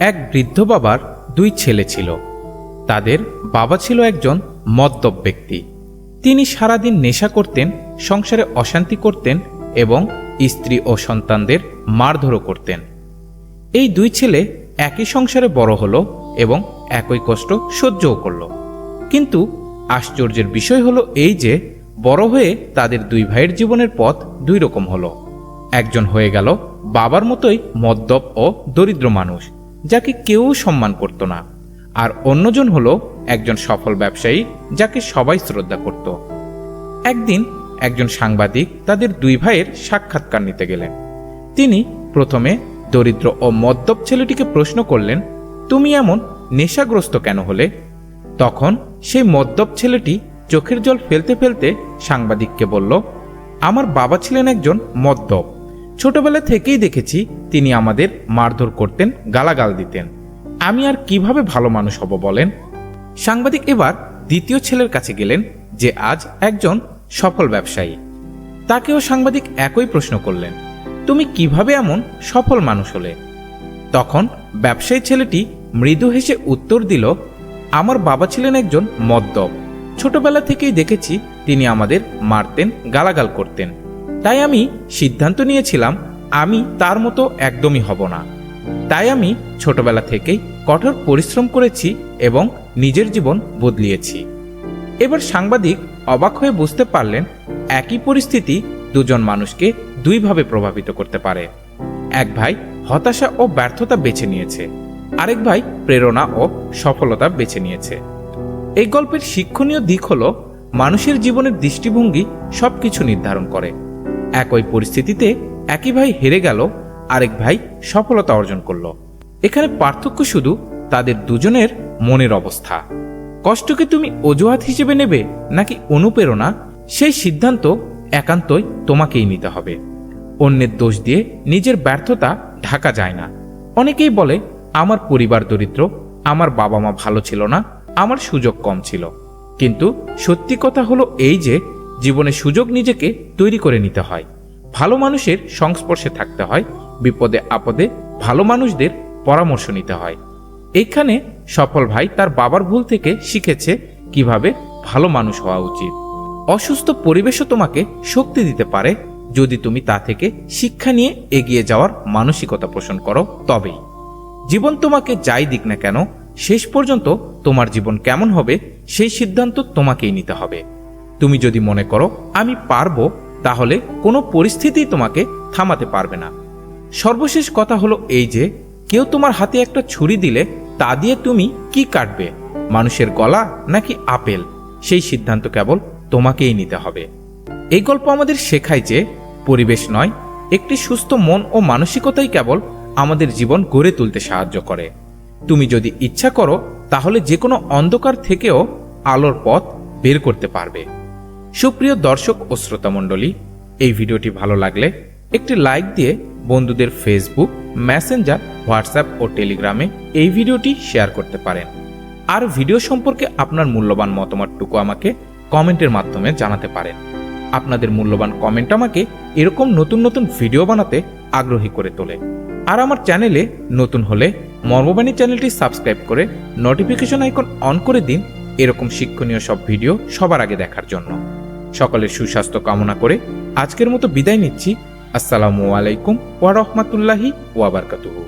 এক বৃদ্ধ বাবার দুই ছেলে ছিল। তাদের বাবা ছিল একজন মদ্যপ ব্যক্তি। তিনি সারাদিন নেশা করতেন, সংসারে অশান্তি করতেন এবং স্ত্রী ও সন্তানদের মারধরও করতেন। এই দুই ছেলে একই সংসারে বড় হলো এবং একই কষ্ট সহ্যও করল। কিন্তু আশ্চর্যের বিষয় হলো এই যে বড় হয়ে তাদের দুই ভাইয়ের জীবনের পথ দুই রকম হলো। একজন হয়ে গেল বাবার মতোই মদ্যপ ও দরিদ্র মানুষ। যাকে কেউ সম্মান করত না। আর অন্যজন হলো একজন সফল ব্যবসায়ী যাকে সবাই শ্রদ্ধা করত। একদিন একজন সাংবাদিক তাদের দুই ভাইয়ের সাক্ষাৎকার নিতে গেলেন। তিনি প্রথমে দরিদ্র ও মদ্যপ ছেলেটিকে প্রশ্ন করলেন, তুমি এমন নেশাগ্রস্ত কেন হলে? তখন সেই মদ্যপ ছেলেটি চোখের জল ফেলতে ফেলতে সাংবাদিককে বলল, আমার বাবা ছিলেন একজন মদ্যপ। ছোটবেলা থেকেই দেখেছি তিনি আমাদের মারধর করতেন, গালাগাল দিতেন। আমি আর কীভাবে ভালো মানুষ হব বলেন? সাংবাদিক এবার দ্বিতীয় ছেলের কাছে গেলেন, যে আজ একজন সফল ব্যবসায়ী। তাকেও সাংবাদিক একই প্রশ্ন করলেন, তুমি কীভাবে এমন সফল মানুষ হলে? তখন ব্যবসায়ী ছেলেটি মৃদু হেসে উত্তর দিল, আমার বাবা ছিলেন একজন মদ্যপ। ছোটবেলা থেকেই দেখেছি তিনি আমাদের মারতেন, গালাগাল করতেন। তাই আমি সিদ্ধান্ত নিয়েছিলাম, আমি তার মতো একদমই হব না। তাই আমি ছোটবেলা থেকেই কঠোর পরিশ্রম করেছি এবং নিজের জীবন বদলিয়েছি। এবার সাংবাদিক অবাক হয়ে বুঝতে পারলেন, একই পরিস্থিতি দুজন মানুষকে দুইভাবে প্রভাবিত করতে পারে। এক ভাই হতাশা ও ব্যর্থতা বেছে নিয়েছে, আরেক ভাই প্রেরণা ও সফলতা বেছে নিয়েছে। এই গল্পের শিক্ষণীয় দিক হল, মানুষের জীবনের দৃষ্টিভঙ্গি সবকিছু নির্ধারণ করে। একই পরিস্থিতিতে একই ভাই হেরে গেল, আরেক ভাই সফলতা অর্জন করল। এখানে পার্থক্য শুধু তাদের দুজনের মনের অবস্থা। কষ্টকে তুমি অজুহাত হিসেবে নেবে নাকি অনুপ্রেরণা? সেই সিদ্ধান্ত একান্তই তোমাকেই নিতে হবে। অন্যের দোষ দিয়ে নিজের ব্যর্থতা ঢাকা যায় না। অনেকেই বলে, আমার পরিবার দরিদ্র, আমার বাবা মা ভালো ছিল না, আমার সুযোগ কম ছিল। কিন্তু সত্যি কথা হলো এই যে জীবনে সুযোগ নিজেকে তৈরি করে নিতে হয়। ভালো মানুষের সংস্পর্শে থাকতে হয়, বিপদে আপদে ভালো মানুষদের পরামর্শ নিতে হয়। এইখানে সফল ভাই তার বাবার ভুল থেকে শিখেছে কীভাবে ভালো মানুষ হওয়া উচিত। অসুস্থ পরিবেশও তোমাকে শক্তি দিতে পারে। যদি তুমি তা থেকে শিক্ষা নিয়ে এগিয়ে যাওয়ার মানসিকতা পোষণ করো, তবেই। জীবন তোমাকে যাই দিক না কেন, শেষ পর্যন্ত তোমার জীবন কেমন হবে, সেই সিদ্ধান্ত তোমাকেই নিতে হবে। তুমি যদি মনে করো আমি পারব, তাহলে কোনো পরিস্থিতি তোমাকে থামাতে পারবে না। সর্বশেষ কথা হলো এই যে, কেউ তোমার হাতে একটা ছুরি দিলে তা দিয়ে তুমি কি কাটবে, মানুষের গলা নাকি আপেল? সেই সিদ্ধান্ত কেবল তোমাকেই নিতে হবে। এই গল্প আমাদের শেখায় যে, পরিবেশ নয়, একটি সুস্থ মন ও মানসিকতাই কেবল আমাদের জীবন গড়ে তুলতে সাহায্য করে। তুমি যদি ইচ্ছা করো, তাহলে যে কোনো অন্ধকার থেকেও আলোর পথ বের করতে পারবে। সুপ্রিয় দর্শক ও শ্রোতামণ্ডলী এই ভিডিওটি ভালো লাগলে একটি লাইক দিয়ে বন্ধুদের ফেসবুক মেসেঞ্জার হোয়াটসঅ্যাপ ও টেলিগ্রামে এই ভিডিওটি শেয়ার করতে পারেন। আর ভিডিও সম্পর্কে আপনার মূল্যবান মতামতটুকু আমাকে কমেন্টের মাধ্যমে জানাতে পারেন। আপনাদের মূল্যবান কমেন্ট আমাকে এরকম নতুন নতুন ভিডিও বানাতে আগ্রহী করে তোলে। আর আমার চ্যানেলে নতুন হলে মর্মবাণী চ্যানেলটি সাবস্ক্রাইব করে নোটিফিকেশন আইকন অন করে দিন এরকম শিক্ষণীয় সব ভিডিও সবার আগে দেখার জন্য। সকলের সুস্বাস্থ্য কামনা করে আজকের মতো বিদায় নিচ্ছি। আসসালামু আলাইকুম ওয়া রাহমাতুল্লাহি ওয়া বারাকাতুহু।